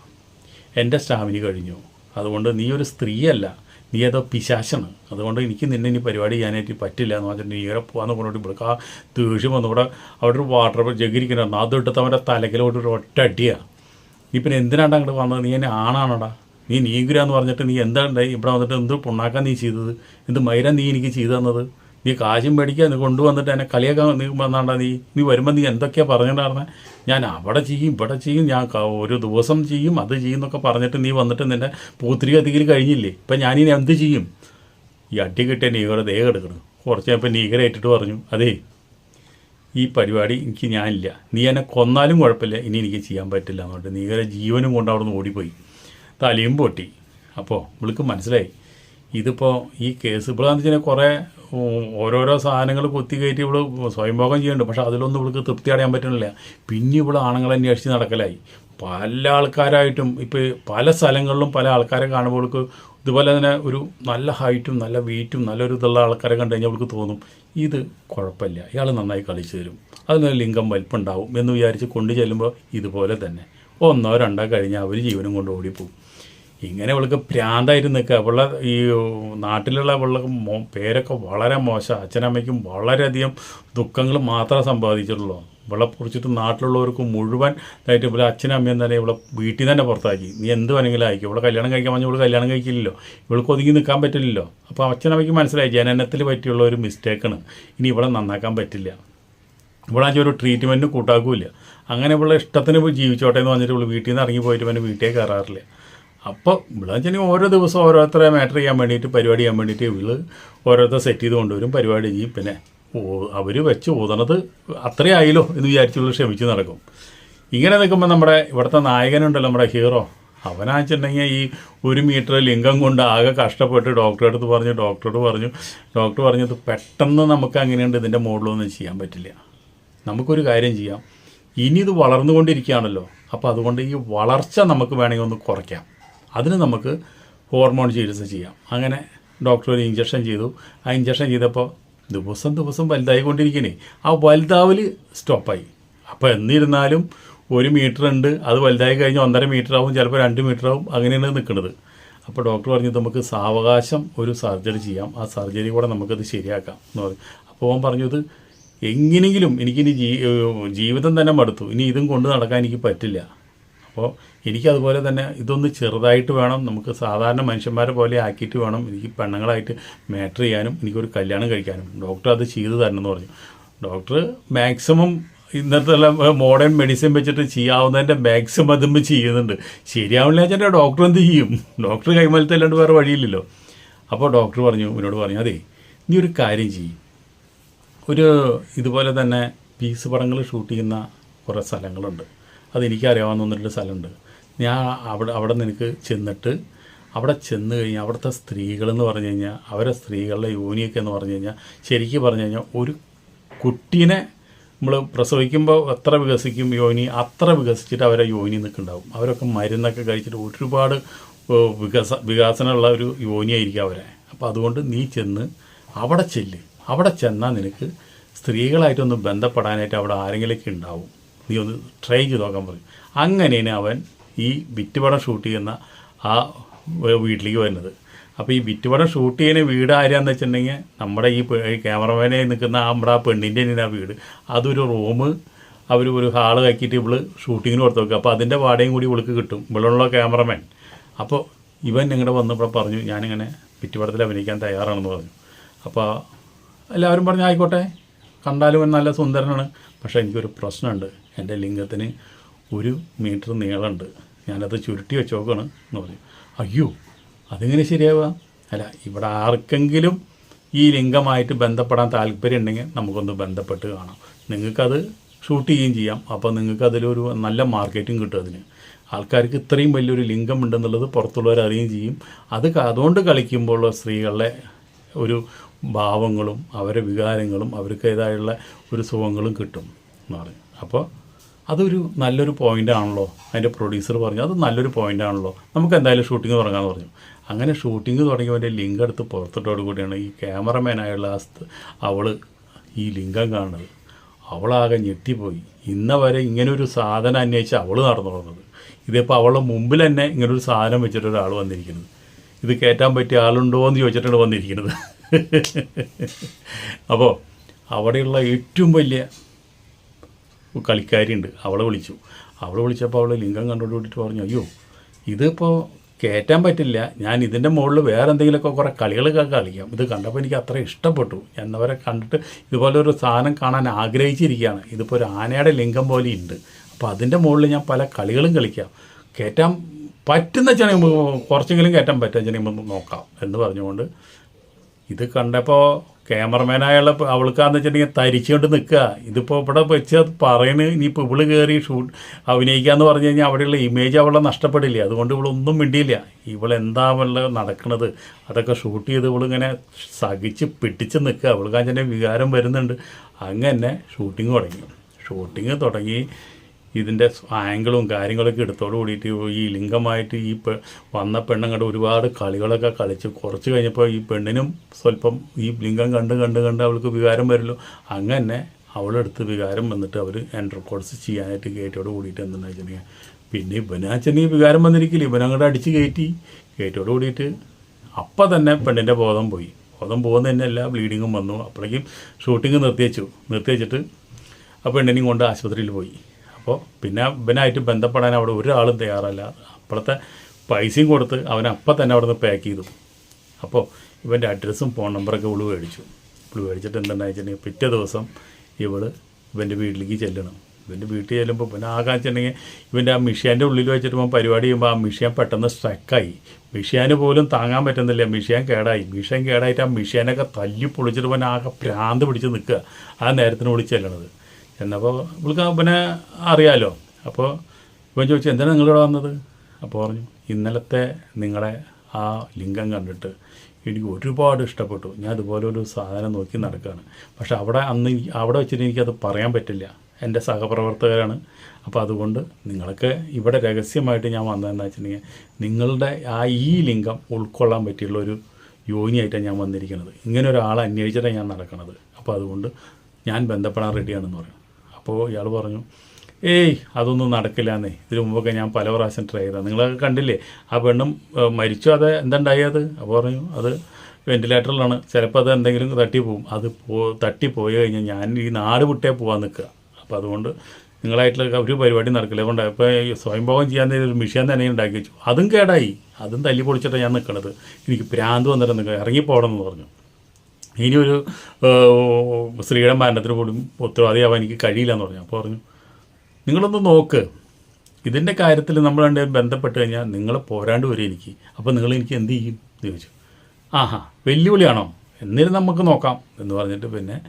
എന്റെ സ്റ്റാമിന് കഴിഞ്ഞു. അതുകൊണ്ട് നീ ഒരു സ്ത്രീയല്ല. നീ ഏതോ പിശാശാണ്. അതുകൊണ്ട് എനിക്ക് നിന്നെ ഇനി പരിപാടി ചെയ്യാനായിട്ട് പറ്റില്ല എന്ന് പറഞ്ഞിട്ട് നീകര പോകാന്ന് കൊണ്ടോട്ട് ഇവിടെ ആ ദേഷ്യം വന്നു. ഇവിടെ അവിടെ ഒരു വാട്ടർ ജഗിരിക്കുന്നുണ്ട് അത് ഇട്ടിട്ട് അവന്റെ തലക്കിലോട്ട് ഒരു ഒറ്റ അടിയാണ് നീ പിന്നെ എന്തിനാണ് അങ്ങോട്ട് വന്നത്? നീ എന്നെ ആണാണോടാ? നീ നീഗുര എന്ന് പറഞ്ഞിട്ട് നീ എന്താണ് ഇവിടെ വന്നിട്ട് എന്ത് പുണ്ണാക്കാൻ നീ ചെയ്തത്? എന്ത് മൈര നീ എനിക്ക് ചെയ്തു തന്നത്? നീ കാശും മേടിക്കുക നീ കൊണ്ടുവന്നിട്ട് എന്നെ കളിയാക്കാൻ നീ വന്നാണ്ടാ നീ? നീ വരുമ്പോൾ നീ എന്തൊക്കെയാണ് പറഞ്ഞിട്ടുണ്ടായിരുന്നെ? ഞാൻ അവിടെ ചെയ്യും ഇവിടെ ചെയ്യും ഞാൻ ഒരു ദിവസം ചെയ്യും അത് ചെയ്യും എന്നൊക്കെ പറഞ്ഞിട്ട് നീ വന്നിട്ട് നിന്റെ പൂത്തിരി കത്തിക്കൽ കഴിഞ്ഞില്ലേ? ഇപ്പം ഞാനിനി എന്ത് ചെയ്യും? ഈ അടി കിട്ടിയ നീകരെ ദേഹം എടുക്കണം. കുറച്ച് കഴിഞ്ഞപ്പോൾ നീകരേറ്റിട്ട് പറഞ്ഞു അതേ ഈ പരിപാടി എനിക്ക് ഞാനില്ല. നീ എന്നെ കൊന്നാലും കുഴപ്പമില്ല. ഇനി എനിക്ക് ചെയ്യാൻ പറ്റില്ല എന്ന് പറഞ്ഞിട്ട് നീകരെ ജീവനും കൊണ്ട് അവിടെ നിന്ന് ഓടിപ്പോയി. തലയും പൊട്ടി. അപ്പോൾ ഇവൾക്ക് മനസ്സിലായി. ഇതിപ്പോൾ ഈ കേസ് ഇവളാന്ന് വെച്ചാൽ കുറേ ഓരോരോ സാധനങ്ങൾ കുത്തി കയറ്റി ഇവൾ സ്വയംഭോഗം ചെയ്യുന്നുണ്ട്. പക്ഷെ അതിലൊന്നും ഇവൾക്ക് തൃപ്തി അടയാൻ പറ്റുന്നില്ല. പിന്നെ ഇവൾ ആണുങ്ങളെ അന്വേഷിച്ച് നടക്കലായി. പല ആൾക്കാരായിട്ടും ഇപ്പോൾ പല സ്ഥലങ്ങളിലും പല ആൾക്കാരെ കാണുമ്പോൾ ഇവൾക്ക് ഇതുപോലെ തന്നെ ഒരു നല്ല ഹൈറ്റും നല്ല വെയിറ്റും നല്ലൊരു ഇതുള്ള ആൾക്കാരെ കണ്ടു കഴിഞ്ഞാൽ അവൾക്ക് തോന്നും ഇത് കുഴപ്പമില്ല. ഇയാൾ നന്നായി കളിച്ചു തരും. അതിന് ലിംഗം വലിപ്പുണ്ടാവും എന്ന് വിചാരിച്ച് കൊണ്ടു ചെല്ലുമ്പോൾ ഇതുപോലെ തന്നെ. ഒന്നോ രണ്ടോ കഴിഞ്ഞാൽ അവർ ജീവനും കൊണ്ട് ഓടിപ്പോവും. ഇങ്ങനെ ഇവൾക്ക് ഭ്രാന്തായിട്ട് നിൽക്കുക. അവളുടെ ഈ നാട്ടിലുള്ള അവളുടെ മോ- പേരൊക്കെ വളരെ മോശം. അച്ഛനമ്മയ്ക്കും വളരെയധികം ദുഃഖങ്ങൾ മാത്രമേ സമ്പാദിച്ചിട്ടുള്ളൂ. ഇവളെ കുറിച്ചിട്ട് നാട്ടിലുള്ളവർക്ക് മുഴുവൻ ഇതായിട്ട് ഇവിടെ അച്ഛനും അമ്മയും തന്നെ ഇവിടെ വീട്ടിൽ തന്നെ പുറത്താക്കി. നീ എന്ത് വേണമെങ്കിലും ആയിക്കും. ഇവിടെ കല്യാണം കഴിക്കാൻ പറഞ്ഞാൽ ഇവിടെ കല്യാണം കഴിക്കില്ലല്ലോ. ഇവൾക്ക് ഒതുങ്ങി നിൽക്കാൻ പറ്റില്ലല്ലോ. അപ്പോൾ അച്ഛനമ്മയ്ക്ക് മനസ്സിലായി ജനനത്തിൽ പറ്റിയുള്ള ഒരു മിസ്റ്റേക്കാണ് ഇനി ഇവിടെ നന്നാക്കാൻ പറ്റില്ല. ഇവിടെ ആണെങ്കിൽ ഒരു ട്രീറ്റ്മെന്റ് കൂട്ടാക്കൂല അങ്ങനെ ഇവിടെ ഇഷ്ടത്തിന് ജീവിച്ചോട്ടെ എന്ന് പറഞ്ഞിട്ട് ഇവിടെ വീട്ടിൽ നിന്ന് ഇറങ്ങി പോയിട്ട് പിന്നെ വീട്ടിൽ കയറാറില്ല. അപ്പോൾ ഇവിടെ വെച്ചാൽ ഓരോ ദിവസം ഓരോരുത്തരെ മാറ്റർ ചെയ്യാൻ വേണ്ടിയിട്ട് പരിപാടി ചെയ്യാൻ വേണ്ടിയിട്ട് ഇവൾ ഓരോരുത്തർ സെറ്റ് ചെയ്ത് കൊണ്ടുവരും പരിപാടി ചെയ്യും. പിന്നെ അവർ വെച്ച് ഊതണത് അത്രേ ആയില്ലോ എന്ന് വിചാരിച്ചുള്ള ക്ഷമിച്ച് നടക്കും. ഇങ്ങനെ നിൽക്കുമ്പോൾ നമ്മുടെ ഇവിടുത്തെ നായകനുണ്ടല്ലോ നമ്മുടെ ഹീറോ. അവനാച്ചിട്ടുണ്ടെങ്കിൽ ഈ ഒരു മീറ്റർ ലിംഗം കൊണ്ട് ആകെ കഷ്ടപ്പെട്ട് ഡോക്ടറെ അടുത്ത് പറഞ്ഞു ഡോക്ടറോട് പറഞ്ഞു. ഡോക്ടർ പറഞ്ഞത് പെട്ടെന്ന് നമുക്ക് അങ്ങനെയുണ്ട് ഇതിന്റെ മുകളിലൊന്നും ചെയ്യാൻ പറ്റില്ല. നമുക്കൊരു കാര്യം ചെയ്യാം. ഇനി ഇത് വളർന്നുകൊണ്ടിരിക്കുകയാണല്ലോ. അപ്പോൾ അതുകൊണ്ട് ഈ വളർച്ച നമുക്ക് വേണമെങ്കിൽ ഒന്ന് കുറയ്ക്കാം. അതിന് നമുക്ക് ഹോർമോൺ ചികിത്സ ചെയ്യാം. അങ്ങനെ ഡോക്ടർ ഒരു ഇഞ്ചക്ഷൻ ചെയ്തു. ആ ഇഞ്ചക്ഷൻ ചെയ്തപ്പോൾ ദിവസം ദിവസം വലുതായിക്കൊണ്ടിരിക്കണേ. ആ വലുതാവൽ സ്റ്റോപ്പായി അപ്പോൾ എന്നിരുന്നാലും ഒരു മീറ്റർ ഉണ്ട്. അത് വലുതായി കഴിഞ്ഞാൽ ഒന്നര മീറ്റർ ആവും. ചിലപ്പോൾ രണ്ട് മീറ്റർ ആവും. അങ്ങനെയാണ് നിൽക്കുന്നത് അപ്പോൾ ഡോക്ടർ പറഞ്ഞത് നമുക്ക് സാവകാശം ഒരു സർജറി ചെയ്യാം. ആ സർജറി കൂടെ നമുക്കത് ശരിയാക്കാം എന്ന് പറഞ്ഞു. അപ്പോൾ അവൻ പറഞ്ഞത് എങ്ങനെയെങ്കിലും എനിക്കിനി ജീ ജീവിതം തന്നെ മടുത്തു. ഇനി ഇതും കൊണ്ട് നടക്കാൻ എനിക്ക് പറ്റില്ല. അപ്പോൾ എനിക്കതുപോലെ തന്നെ ഇതൊന്ന് ചെറുതായിട്ട് വേണം. നമുക്ക് സാധാരണ മനുഷ്യന്മാരെ പോലെ ആക്കിയിട്ട് വേണം. എനിക്ക് പെണ്ണുങ്ങളായിട്ട് മാറ്റർ ചെയ്യാനും എനിക്കൊരു കല്യാണം കഴിക്കാനും. ഡോക്ടർ അത് ചെയ്തു തരണം എന്ന് പറഞ്ഞു. ഡോക്ടർ മാക്സിമം ഇന്നത്തെ മോഡേൺ മെഡിസിൻ വെച്ചിട്ട് ചെയ്യാവുന്നതിന്റെ മാക്സിമം അതും ചെയ്യുന്നുണ്ട്. ശരിയാവില്ല വെച്ചാൽ ഡോക്ടർ എന്ത് ചെയ്യും? ഡോക്ടർ കൈമലത്തെ അല്ലാണ്ട് വേറെ വഴിയില്ലല്ലോ. അപ്പോൾ ഡോക്ടർ പറഞ്ഞു എന്നോട് പറഞ്ഞു അതെ നീ ഒരു കാര്യം ചെയ്യും. ഒരു ഇതുപോലെ തന്നെ പീസ് പടങ്ങൾ ഷൂട്ട് ചെയ്യുന്ന കുറേ സ്ഥലങ്ങളുണ്ട്. അതെനിക്കറിയാവുന്ന ഒന്ന് സ്ഥലമുണ്ട്. ഞാൻ അവിടെ അവിടെ നിനക്ക് ചെന്നിട്ട് അവിടെ ചെന്ന് കഴിഞ്ഞാൽ അവിടുത്തെ സ്ത്രീകളെന്ന് പറഞ്ഞു കഴിഞ്ഞാൽ അവരെ സ്ത്രീകളുടെ യോനിയൊക്കെ എന്ന് പറഞ്ഞു കഴിഞ്ഞാൽ ശരിക്കും പറഞ്ഞു കഴിഞ്ഞാൽ ഒരു കുട്ടീനെ നമ്മൾ പ്രസവിക്കുമ്പോൾ എത്ര വികസിക്കും യോനി അത്ര വികസിച്ചിട്ട് അവരെ യോനി നിൽക്കുന്നുണ്ടാവും അവരൊക്കെ മരുന്നൊക്കെ കഴിച്ചിട്ട് ഒരുപാട് വികസ വികാസനമുള്ള ഒരു യോനിയായിരിക്കും അവരെ. അപ്പോൾ അതുകൊണ്ട് നീ ചെന്ന് അവിടെ ചെല്ല്. അവിടെ ചെന്നാൽ നിനക്ക് സ്ത്രീകളായിട്ടൊന്ന് ബന്ധപ്പെടാനായിട്ട് അവിടെ ആരെങ്കിലുമൊക്കെ ഉണ്ടാവും. നീ ഒന്ന് ട്രൈ ചെയ്ത് നോക്കാൻ പറയും. അങ്ങനെയാണ് അവൻ ഈ വിറ്റുപടം ഷൂട്ട് ചെയ്യുന്ന ആ വീട്ടിലേക്ക് വരുന്നത്. അപ്പോൾ ഈ വിറ്റുപടം ഷൂട്ട് ചെയ്യുന്ന വീട് ആരാന്ന് വെച്ചിട്ടുണ്ടെങ്കിൽ നമ്മുടെ ഈ ക്യാമറമാനെ നിൽക്കുന്ന നമ്മുടെ ആ പെണ്ണിന്റെ തന്നെ ആ വീട്. അതൊരു റൂം അവർ ഒരു ഹാൾ ആക്കിയിട്ട് ഇവൾ ഷൂട്ടിങ്ങിന് കൊടുത്ത് വെക്കുക അപ്പോൾ അതിന്റെ വാടകയും കൂടി ഇവൾക്ക് കിട്ടും. ഇവളുള്ള ക്യാമറമാൻ അപ്പോൾ ഇവൻ നിങ്ങളുടെ വന്നപ്പോൾ പറഞ്ഞു ഞാനിങ്ങനെ വിറ്റുപടത്തിൽ അഭിനയിക്കാൻ തയ്യാറാണെന്ന് പറഞ്ഞു. അപ്പോൾ എല്ലാവരും പറഞ്ഞു ആയിക്കോട്ടെ. കണ്ടാലും നല്ല സുന്ദരനാണ്. പക്ഷേ എനിക്കൊരു പ്രശ്നമുണ്ട്. എന്റെ ലിംഗത്തിന് ഒരു മീറ്റർ നീളമുണ്ട്. ഞാനത് ചുരുട്ടി വെച്ച് നോക്കണം എന്ന് പറഞ്ഞു. അയ്യോ അതിങ്ങനെ ശരിയാവുക? അല്ല ഇവിടെ ആർക്കെങ്കിലും ഈ ലിംഗമായിട്ട് ബന്ധപ്പെടാൻ താല്പര്യം ഉണ്ടെങ്കിൽ നമുക്കൊന്ന് ബന്ധപ്പെട്ട് കാണാം. നിങ്ങൾക്കത് ഷൂട്ട് ചെയ്യുകയും ചെയ്യാം. അപ്പോൾ നിങ്ങൾക്ക് അതിലൊരു നല്ല മാർക്കറ്റിംഗ് കിട്ടും അതിന്. ആൾക്കാർക്ക് ഇത്രയും വലിയൊരു ലിംഗം ഉണ്ടെന്നുള്ളത് പുറത്തുള്ളവർ അറിയുകയും ചെയ്യും. അത് അതുകൊണ്ട് കളിക്കുമ്പോൾ സ്ത്രീകളുടെ ഒരു ഭാവങ്ങളും അവരുടെ വികാരങ്ങളും അവർക്കേതായുള്ള ഒരു സുഖങ്ങളും കിട്ടും എന്നാണ് അപ്പോൾ അതൊരു നല്ലൊരു പോയിന്റ് ആണല്ലോ. അതിന്റെ പ്രൊഡ്യൂസർ പറഞ്ഞു അത് നല്ലൊരു പോയിന്റ് ആണല്ലോ. നമുക്ക് എന്തായാലും ഷൂട്ടിംഗ് തുടങ്ങാമെന്ന് പറഞ്ഞു. അങ്ങനെ ഷൂട്ടിംഗ് തുടങ്ങിയവന്റെ ലിങ്ക് എടുത്ത് പുറത്തിട്ടോട് കൂടിയാണ് ഈ ക്യാമറമാനായുള്ള ആ അവൾ ഈ ലിംഗം കാണുന്നത്. അവളാകെ ഞെട്ടിപ്പോയി. ഇന്ന വരെ ഇങ്ങനൊരു സാധനം അന്വേഷിച്ച് അവൾ നടന്നു തുടങ്ങുന്നത് ഇതിപ്പോൾ അവളുടെ മുമ്പിൽ തന്നെ ഇങ്ങനൊരു സാധനം വെച്ചിട്ട് ഒരാൾ വന്നിരിക്കുന്നത്. ഇത് കയറ്റാൻ പറ്റിയ ആളുണ്ടോ എന്ന് ചോദിച്ചിട്ടാണ് വന്നിരിക്കുന്നത്. [laughs] അപ്പോൾ അവിടെയുള്ള ഏറ്റവും വലിയ കളിക്കാരിയുണ്ട്. അവളെ വിളിച്ചു. അവളെ വിളിച്ചപ്പോൾ അവൾ ലിംഗം കണ്ടോണ്ട് കൂടിയിട്ട് പറഞ്ഞു അയ്യോ ഇതിപ്പോൾ കയറ്റാൻ പറ്റില്ല. ഞാൻ ഇതിന്റെ മുകളിൽ വേറെ എന്തെങ്കിലുമൊക്കെ കുറേ കളികളൊക്കെ കളിക്കാം. ഇത് കണ്ടപ്പോൾ എനിക്ക് അത്ര ഇഷ്ടപ്പെട്ടു. എന്നവരെ കണ്ടിട്ട് ഇതുപോലെ ഒരു സാധനം കാണാൻ ആഗ്രഹിച്ചിരിക്കുകയാണ്. ഇതിപ്പോൾ ഒരു ആനയുടെ ലിംഗം പോലെ ഉണ്ട്. അപ്പോൾ അതിന്റെ മുകളിൽ ഞാൻ പല കളികളും കളിക്കാം. കയറ്റാൻ പറ്റുന്ന വെച്ചാൽ കുറച്ചെങ്കിലും കയറ്റാൻ പറ്റുക വെച്ചാൽ നോക്കാം. എന്ന് പറഞ്ഞുകൊണ്ട് ഇത് കണ്ടപ്പോൾ ക്യാമറമാനായുള്ള അവൾക്കാന്ന് വെച്ചിട്ടുണ്ടെങ്കിൽ തരിച്ചുകൊണ്ട് നിൽക്കുക. ഇതിപ്പോൾ ഇവിടെ വെച്ച് പറയണ് ഇനിയിപ്പോൾ ഇവൾ കയറി ഷൂട്ട് അഭിനയിക്കാന്ന് പറഞ്ഞു കഴിഞ്ഞാൽ അവിടെയുള്ള ഇമേജ് അവളെ നഷ്ടപ്പെടില്ല. അതുകൊണ്ട് ഇവളൊന്നും മിണ്ടിയില്ല. ഇവളെന്താ വല്ല നടക്കുന്നത് അതൊക്കെ ഷൂട്ട് ചെയ്ത് ഇവളിങ്ങനെ സഹിച്ച് പിടിച്ച് നിൽക്കുക. അവൾക്കാഞ്ചന്റെ വികാരം വരുന്നുണ്ട്. അങ്ങനെ ഷൂട്ടിങ് തുടങ്ങി. ഷൂട്ടിങ് തുടങ്ങി. ഇതിന്റെ ആംഗിളും കാര്യങ്ങളൊക്കെ എടുത്തോട് കൂടിയിട്ട് ഈ ലിംഗമായിട്ട് ഈ പെ വന്ന പെണ്ണുങ്ങളുടെ ഒരുപാട് കളികളൊക്കെ കളിച്ച് കുറച്ച് കഴിഞ്ഞപ്പോൾ ഈ പെണ്ണിനും സ്വല്പം ഈ ലിംഗം കണ്ട് കണ്ട് കണ്ട് അവൾക്ക് വികാരം വരുമല്ലോ അങ്ങനെ അവളെടുത്ത് വികാരം വന്നിട്ട് അവർ എൻഡ് റെക്കോർഡ്സ് ചെയ്യാനായിട്ട് കയറ്റോട് കൂടിയിട്ട് എന്തെന്ന് വെച്ചിട്ടുണ്ടെങ്കിൽ പിന്നെ ഇവനാച്ചെങ്കിൽ വികാരം വന്നിരിക്കില്ല. ഇവനങ്ങോട്ട് അടിച്ച് കയറ്റി. കയറ്റോട് കൂടിയിട്ട് അപ്പം തന്നെ പെണ്ണിന്റെ ബോധം പോയി. ബോധം പോകുന്ന തന്നെ എല്ലാ ബ്ലീഡിങ്ങും വന്നു. അപ്പോഴേക്കും ഷൂട്ടിങ് നിർത്തിവെച്ചു. നിർത്തിവെച്ചിട്ട് നിർത്തി വെച്ചിട്ട് ആ പെണ്ണിനെയും കൊണ്ട് ആശുപത്രിയിൽ പോയി. അപ്പോൾ പിന്നെ ഇവനായിട്ട് ബന്ധപ്പെടാൻ അവിടെ ഒരാളും തയ്യാറല്ല. അപ്പോഴത്തെ പൈസയും കൊടുത്ത് അവൻ അപ്പം തന്നെ അവിടെ നിന്ന് പാക്ക് ചെയ്തു. അപ്പോൾ ഇവന്റെ അഡ്രസ്സും ഫോൺ നമ്പറൊക്കെ ഇവൾ മേടിച്ചു. ഇവൾ മേടിച്ചിട്ട് എന്തെന്ന് വെച്ചിട്ടുണ്ടെങ്കിൽ പിറ്റേ ദിവസം ഇവൾ ഇവന്റെ വീട്ടിലേക്ക് ചെല്ലണം. ഇവന്റെ വീട്ടിൽ ചെല്ലുമ്പോൾ പിന്നെ ആകാൻ വെച്ചിട്ടുണ്ടെങ്കിൽ ഇവന്റെ ആ മിഷ്യാന്റെ ഉള്ളിൽ വെച്ചിട്ട് ഇവൻ പരിപാടി ചെയ്യുമ്പോൾ ആ മിഷ്യാൻ പെട്ടെന്ന് സ്ട്രക്കായി മിഷ്യാന് പോലും താങ്ങാൻ പറ്റുന്നില്ല. മിഷ്യാൻ കേടായി. മിഷ്യാൻ കേടായിട്ട് ആ മിഷ്യാനൊക്കെ തല്ലി പൊളിച്ചിട്ട് പോകാൻ ആകെ ഭ്രാന്ത് പിടിച്ച് നിൽക്കുക. ആ നേരത്തിന് വിളിച്ച് എന്നപ്പോൾ ഇവൾക്ക് പിന്നെ അറിയാമല്ലോ അപ്പോൾ ഇവൻ ചോദിച്ചു എന്തിനാണ് നിങ്ങളിവിടെ വന്നത്? അപ്പോൾ പറഞ്ഞു ഇന്നലത്തെ നിങ്ങളെ ആ ലിംഗം കണ്ടിട്ട് എനിക്ക് ഒരുപാട് ഇഷ്ടപ്പെട്ടു. ഞാൻ അതുപോലെ ഒരു സാധനം നോക്കി നടക്കുകയാണ് പക്ഷെ അവിടെ അന്ന് അവിടെ വെച്ചിട്ട് എനിക്കത് പറയാൻ പറ്റില്ല. എന്റെ സഹപ്രവർത്തകരാണ്. അപ്പോൾ അതുകൊണ്ട് നിങ്ങളൊക്കെ ഇവിടെ രഹസ്യമായിട്ട് ഞാൻ വന്നതെന്ന് വെച്ചിട്ടുണ്ടെങ്കിൽ നിങ്ങളുടെ ആ ഈ ലിംഗം ഉൾക്കൊള്ളാൻ പറ്റിയുള്ള ഒരു യോനിയായിട്ടാണ് ഞാൻ വന്നിരിക്കുന്നത്. ഇങ്ങനെ ഒരാളെ അന്വേഷിച്ചിട്ടാണ് ഞാൻ നടക്കുന്നത് അപ്പോൾ അതുകൊണ്ട് ഞാൻ ബന്ധപ്പെടാൻ റെഡിയാണെന്ന് പറഞ്ഞു. അപ്പോൾ ഇയാൾ പറഞ്ഞു ഏയ് അതൊന്നും നടക്കില്ലാന്നേ. ഇതിന് മുമ്പൊക്കെ ഞാൻ പല പ്രാവശ്യം ട്രൈ ചെയ്താൽ നിങ്ങളൊക്കെ കണ്ടില്ലേ? ആ പെണ്ണും മരിച്ചു. അത് എന്തുണ്ടായി അത്? അപ്പോൾ പറഞ്ഞു അത് വെന്റിലേറ്ററിലാണ് ചിലപ്പോൾ അത് എന്തെങ്കിലും തട്ടിപ്പോവും അത് പോ തട്ടിപ്പോയി കഴിഞ്ഞാൽ ഞാൻ ഈ നാട് വിട്ടേ പോകാൻ നിൽക്കുക അപ്പോൾ അതുകൊണ്ട് നിങ്ങളായിട്ടുള്ള ഒരു പരിപാടി നടക്കില്ല. അതുകൊണ്ട് ഇപ്പോൾ സ്വയംഭോഗം ചെയ്യാൻ ഒരു മിഷൻ തന്നെ ഉണ്ടാക്കി വെച്ചു. അതും കേടായി. അതും തല്ലി പൊളിച്ചിട്ടാണ് ഞാൻ നിൽക്കണത് എനിക്ക് ഭ്രാന്ത് വന്നിട്ട് നിൽക്കുക ഇറങ്ങിപ്പോകണം എന്ന് പറഞ്ഞു. ഇനി ഒരു സ്ത്രീയുടെ മരണത്തിന് പോലും ഉത്തരവാദിയാവാൻ എനിക്ക് കഴിയില്ല എന്ന് പറഞ്ഞു. അപ്പോൾ പറഞ്ഞു നിങ്ങളൊന്ന് നോക്ക്. ഇതിന്റെ കാര്യത്തിൽ നമ്മൾ രണ്ടുപേരും ബന്ധപ്പെട്ട് കഴിഞ്ഞാൽ നിങ്ങൾ പോരാണ്ട് വരും എനിക്ക്. അപ്പോൾ നിങ്ങൾ എനിക്ക് എന്ത് ചെയ്യും? എന്ന് ചോദിച്ചു. ആഹാ വെല്ലുവിളിയാണോ? എന്നിട്ട് നമുക്ക് നോക്കാം. എന്ന് പറഞ്ഞിട്ട് പിന്നെ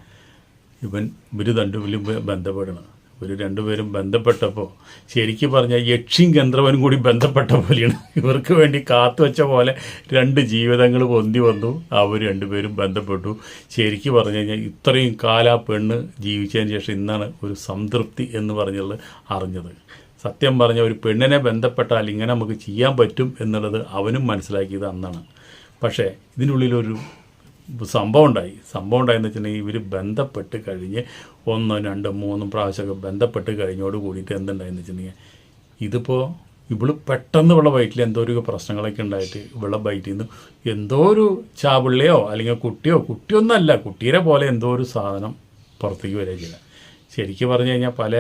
ഇവൻ ഇവർ രണ്ടുപേരും ബന്ധപ്പെടണം. ഇവർ രണ്ടുപേരും ബന്ധപ്പെട്ടപ്പോൾ ശരിക്കും പറഞ്ഞാൽ യക്ഷിയും ഗന്ധർവനും കൂടി ബന്ധപ്പെട്ട പോലെയാണ്. ഇവർക്ക് വേണ്ടി കാത്തു വെച്ച പോലെ രണ്ട് ജീവിതങ്ങൾ പൊന്തി വന്നു. അവർ രണ്ടുപേരും ബന്ധപ്പെട്ടു. ശരിക്കും പറഞ്ഞു കഴിഞ്ഞാൽ ഇത്രയും കാല പെണ്ണ് ജീവിച്ചതിന് ശേഷം ഇന്നാണ് ഒരു സംതൃപ്തി എന്ന് പറഞ്ഞുള്ളത് അറിഞ്ഞത്. സത്യം പറഞ്ഞ ഒരു പെണ്ണിനെ ബന്ധപ്പെട്ടാൽ ഇങ്ങനെ നമുക്ക് ചെയ്യാൻ പറ്റും എന്നുള്ളത് അവനും മനസ്സിലാക്കിയത് അന്നാണ്. പക്ഷേ ഇതിനുള്ളിലൊരു സംഭവം ഉണ്ടായി സംഭവം ഉണ്ടായെന്ന് വെച്ചിട്ടുണ്ടെങ്കിൽ ഇവർ ബന്ധപ്പെട്ട് കഴിഞ്ഞ് ഒന്നോ രണ്ടോ മൂന്നും പ്രാവശ്യമൊക്കെ ബന്ധപ്പെട്ട് കഴിഞ്ഞോട് കൂടിയിട്ട് എന്തുണ്ടായെന്ന് വെച്ചിട്ടുണ്ടെങ്കിൽ ഇതിപ്പോൾ ഇവൾ പെട്ടെന്ന് ഇവളുടെ വയറ്റിൽ എന്തോ ഒരു പ്രശ്നങ്ങളൊക്കെ ഉണ്ടായിട്ട് ഇവളുടെ വയറ്റിൽ നിന്ന് എന്തോ ഒരു ചാവിള്ളിയോ അല്ലെങ്കിൽ കുട്ടിയോ കുട്ടിയൊന്നല്ല കുട്ടീരെ പോലെ എന്തോ ഒരു സാധനം പുറത്തേക്ക് വരിക ചെയ്യുക ശരിക്കും പറഞ്ഞു കഴിഞ്ഞാൽ പല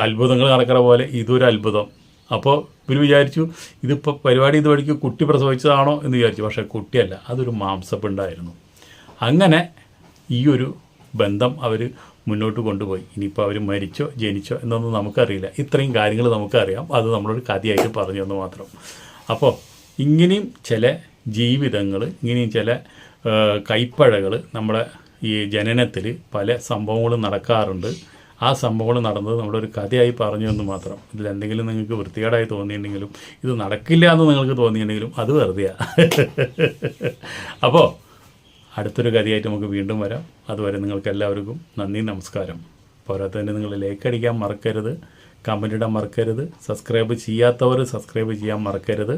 അത്ഭുതങ്ങൾ നടക്കുന്ന പോലെ ഇതൊരു അത്ഭുതം. അപ്പോൾ ഇവർ വിചാരിച്ചു ഇതിപ്പോൾ പരിപാടി ഇത് വഴിക്ക് കുട്ടി പ്രസവിച്ചതാണോ എന്ന് വിചാരിച്ചു. പക്ഷേ കുട്ടിയല്ല അതൊരു മാംസപ്പിണ്ടായിരുന്നു. അങ്ങനെ ഈ ഒരു ബന്ധം അവർ മുന്നോട്ട് കൊണ്ടുപോയി. ഇനിയിപ്പോൾ അവർ മരിച്ചോ ജനിച്ചോ എന്നൊന്നും നമുക്കറിയില്ല. ഇത്രയും കാര്യങ്ങൾ നമുക്കറിയാം. അത് നമ്മളൊരു കഥയായിട്ട് പറഞ്ഞു എന്ന് മാത്രം. അപ്പോൾ ഇങ്ങനെയും ചില ജീവിതങ്ങൾ ഇങ്ങനെയും ചില കൈപ്പഴകൾ നമ്മുടെ ഈ ജനനത്തിൽ പല സംഭവങ്ങളും നടക്കാറുണ്ട്. ആ സംഭവങ്ങൾ നടന്നത് നമ്മളൊരു കഥയായി പറഞ്ഞു എന്ന് മാത്രം. ഇതിൽ എന്തെങ്കിലും നിങ്ങൾക്ക് വൃത്തികേടായി തോന്നിയിട്ടുണ്ടെങ്കിലും ഇത് നടക്കില്ല എന്ന് നിങ്ങൾക്ക് തോന്നിയിട്ടുണ്ടെങ്കിലും അത് വെറുതെയാണ് അപ്പോൾ അടുത്തൊരു കഥയായിട്ട് നമുക്ക് വീണ്ടും വരാം. അതുവരെ നിങ്ങൾക്ക് എല്ലാവർക്കും നന്ദി നമസ്കാരം. പോരാത്തതിന് നിങ്ങൾ ലൈക്ക് അടിക്കാൻ മറക്കരുത് കമന്റ് ഇടാൻ മറക്കരുത് സബ്സ്ക്രൈബ് ചെയ്യാത്തവർ സബ്സ്ക്രൈബ് ചെയ്യാൻ മറക്കരുത്.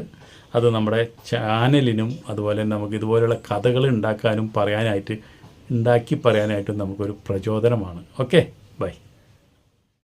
അത് നമ്മുടെ ചാനലിനും അതുപോലെ തന്നെ നമുക്ക് ഇതുപോലെയുള്ള കഥകൾ ഉണ്ടാക്കാനും പറയാനായിട്ട് ഉണ്ടാക്കി പറയാനായിട്ടും നമുക്കൊരു പ്രചോദനമാണ്. Okay bye